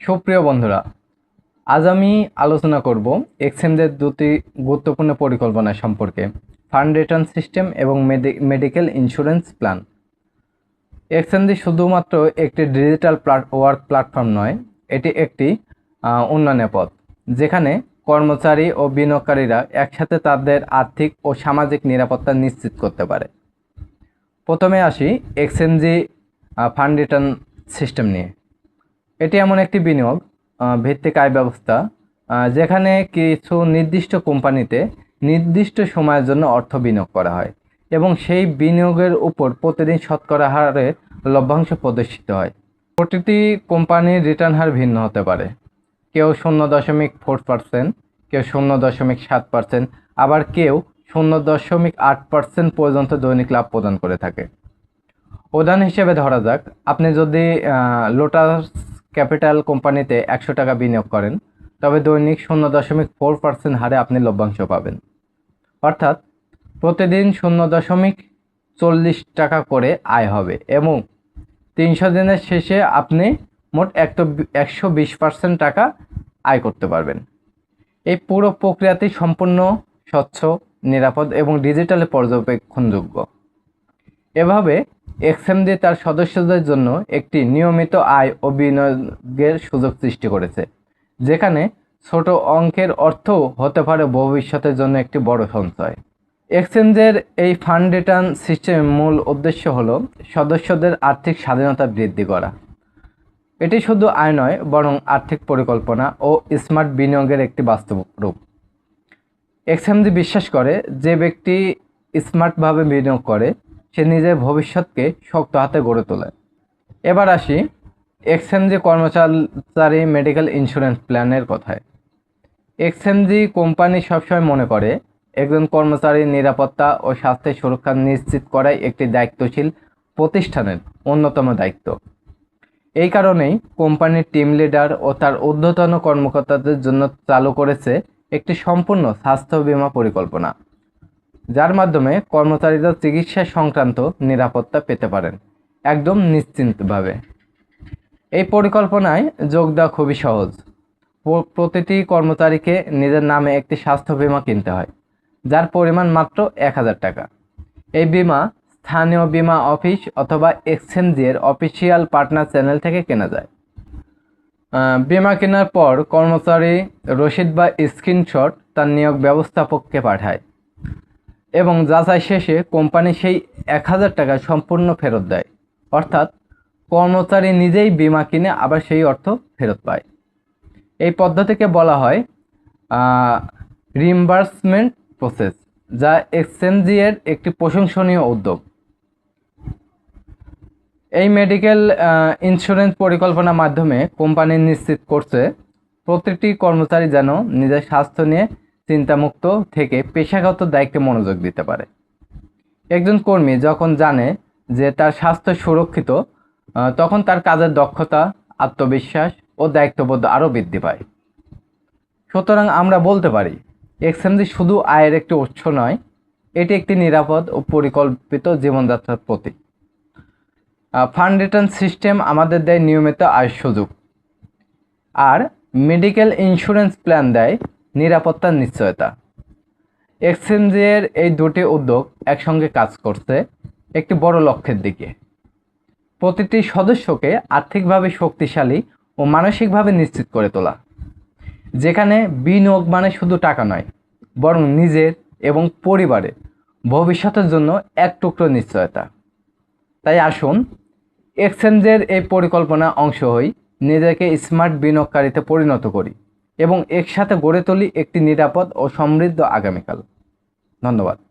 সুপ্রিয় বন্ধুরা, আজ আমি আলোচনা করব এক্সএমদের দুটি গুরুত্বপূর্ণ পরিকল্পনা সম্পর্কে ফান্ড রিটার্ন সিস্টেম এবং মেডিকেল ইন্স্যুরেন্স প্ল্যান। এক্সএমডি শুধুমাত্র একটি ডিজিটাল ওয়ার্ক প্ল্যাটফর্ম নয়, এটি একটি উন্নয়নের পথ, যেখানে কর্মচারী ও বিনিয়োগকারীরা একসাথে তাদের আর্থিক ও সামাজিক নিরাপত্তা নিশ্চিত করতে পারে। প্রথমে আসি এক্সএমজি ফান্ড রিটার্ন সিস্টেম নিয়ে। এটি এমন একটি বিনিয়োগ ভিত্তিক আয় ব্যবস্থা যেখানে কিছু নির্দিষ্ট কোম্পানিতে নির্দিষ্ট সময়ের জন্য অর্থ বিনিয়োগ করা হয় এবং সেই বিনিয়োগের উপর প্রতিদিন শতকরা হারে লভ্যাংশ প্রদর্শিত হয়। প্রতিটি কোম্পানির রিটার্ন হার ভিন্ন হতে পারে। কেউ শূন্য দশমিক ফোর পার্সেন্ট, কেউ শূন্য দশমিক সাত পার্সেন্ট, আবার কেউ শূন্য দশমিক আট পার্সেন্ট পর্যন্ত দৈনিক লাভ প্রদান করে থাকে। উদাহরণ হিসেবে ধরা যাক, আপনি যদি লোটাস ক্যাপিটাল কোম্পানিতে একশো টাকা বিনিয়োগ করেন, তবে দৈনিক শূন্য দশমিক ফোর পার্সেন্ট হারে আপনি লভ্যাংশ পাবেন। অর্থাৎ প্রতিদিন শূন্য দশমিক চল্লিশ টাকা করে আয় হবে এবং তিনশো দিনের শেষে আপনি মোট একশো বিশ পার্সেন্ট টাকা আয় করতে পারবেন। এই পুরো প্রক্রিয়াটি সম্পূর্ণ স্বচ্ছ, নিরাপদ এবং ডিজিটালে পর্যবেক্ষণযোগ্য। এভাবে এক্সএমডি তার সদস্যদের জন্য একটি নিয়মিত আয় ও বিনিয়োগের সুযোগ সৃষ্টি করেছে, যেখানে ছোট অঙ্কের অর্থ হতে পারে ভবিষ্যতের জন্য একটি বড় সঞ্চয়। এক্সচেঞ্জের এই ফান্ড রিটার্ন সিস্টেমের মূল উদ্দেশ্য হলো সদস্যদের আর্থিক স্বাধীনতা বৃদ্ধি করা। এটি শুধু আয় নয়, বরং আর্থিক পরিকল্পনা ও স্মার্ট বিনিয়োগের একটি বাস্তব রূপ এক্সএমজি বিশ্বাস করে যে ব্যক্তি স্মার্টভাবে বিনিয়োগ করে সে নিজের ভবিষ্যৎকে শক্ত হাতে গড়ে তোলে। এবার আসি এক্সএমজি কর্মচারী মেডিকেল ইন্স্যুরেন্স প্ল্যানের কথায়। এক্সএমজি কোম্পানি সবসময় মনে করে, একজন কর্মচারীর নিরাপত্তা ও স্বাস্থ্যের সুরক্ষা নিশ্চিত করাই একটি দায়িত্বশীল প্রতিষ্ঠানের অন্যতম দায়িত্ব। এই কারণেই কোম্পানির টিম লিডার ও তার ঊর্ধ্বতন কর্মকর্তাদের জন্য চালু করেছে একটি সম্পূর্ণ স্বাস্থ্য বীমা পরিকল্পনা। যার মাধ্যমে কর্মচারীরা চিকিৎসা সংক্রান্ত নিরাপত্তা পেতে পারেন, একদম নিশ্চিন্তভাবে। এই পরিকল্পনায় যোগ দেওয়া খুবই সহজ। প্রতিটি কর্মচারীকে নিজের নামে একটি স্বাস্থ্য বিমা কিনতে হয়, যার পরিমাণ মাত্র এক হাজার টাকা। এই বীমা স্থানীয় বিমা অফিস অথবা এক্সচেঞ্জের অফিসিয়াল পার্টনার চ্যানেল থেকে কেনা যায়। বিমা কেনার পর কর্মচারী রসিদ বা স্ক্রিনশট তার নিয়োগ ব্যবস্থাপককে পাঠায়। এবং যাচাই শেষে কোম্পানি সেই এক হাজার টাকা সম্পূর্ণ ফেরত দেয়। অর্থাৎ কর্মচারী নিজেই বীমা কিনে আবার সেই অর্থ ফেরত পায়। এই পদ্ধতিকে বলা হয় রিম্বার্সমেন্ট প্রসেস যা এক্সচেঞ্জি এর একটি প্রশংসনীয় উদ্যোগ। এই মেডিকেল ইন্স্যুরেন্স পরিকল্পনার মাধ্যমে কোম্পানি নিশ্চিত করছে, প্রতিটি কর্মচারী যেন নিজের স্বাস্থ্য নিয়ে চিন্তামুক্ত থেকে পেশাগত দায়িত্বে মনোযোগ দিতে পারে। একজন কর্মী যখন জানে যে তার স্বাস্থ্য সুরক্ষিত তখন তার কাজের দক্ষতা, আত্মবিশ্বাস ও দায়িত্ববোধ আরও বৃদ্ধি পায়। সুতরাং আমরা বলতে পারি, এক্সএমজি শুধু আয়ের একটি উৎস নয়, এটি একটি নিরাপদ ও পরিকল্পিত জীবনযাত্রার প্রতীক। ফান্ড রিটার্ন সিস্টেম আমাদের দেয় নিয়মিত আয়ের সুযোগ। আর মেডিকেল ইন্স্যুরেন্স প্ল্যান দেয় নিরাপত্তার নিশ্চয়তা। এক্সচেঞ্জের এই দুটি উদ্যোগ একসঙ্গে কাজ করছে একটি বড় লক্ষ্যের দিকে। প্রতিটি সদস্যকে আর্থিকভাবে শক্তিশালী ও মানসিকভাবে নিশ্চিত করে তোলা, যেখানে বিনিয়োগ মানে শুধু টাকা নয়, বরং নিজের এবং পরিবারের ভবিষ্যতের জন্য এক টুকরো নিশ্চয়তা। তাই আসুন, এক্সচেঞ্জের এই পরিকল্পনা অংশ হই নিজেকে স্মার্ট বিনিয়োগকারীতে পরিণত করি। এবং একসাথে গড়ে তুলি একটি নিরাপদ ও সমৃদ্ধ আগামীকাল। ধন্যবাদ।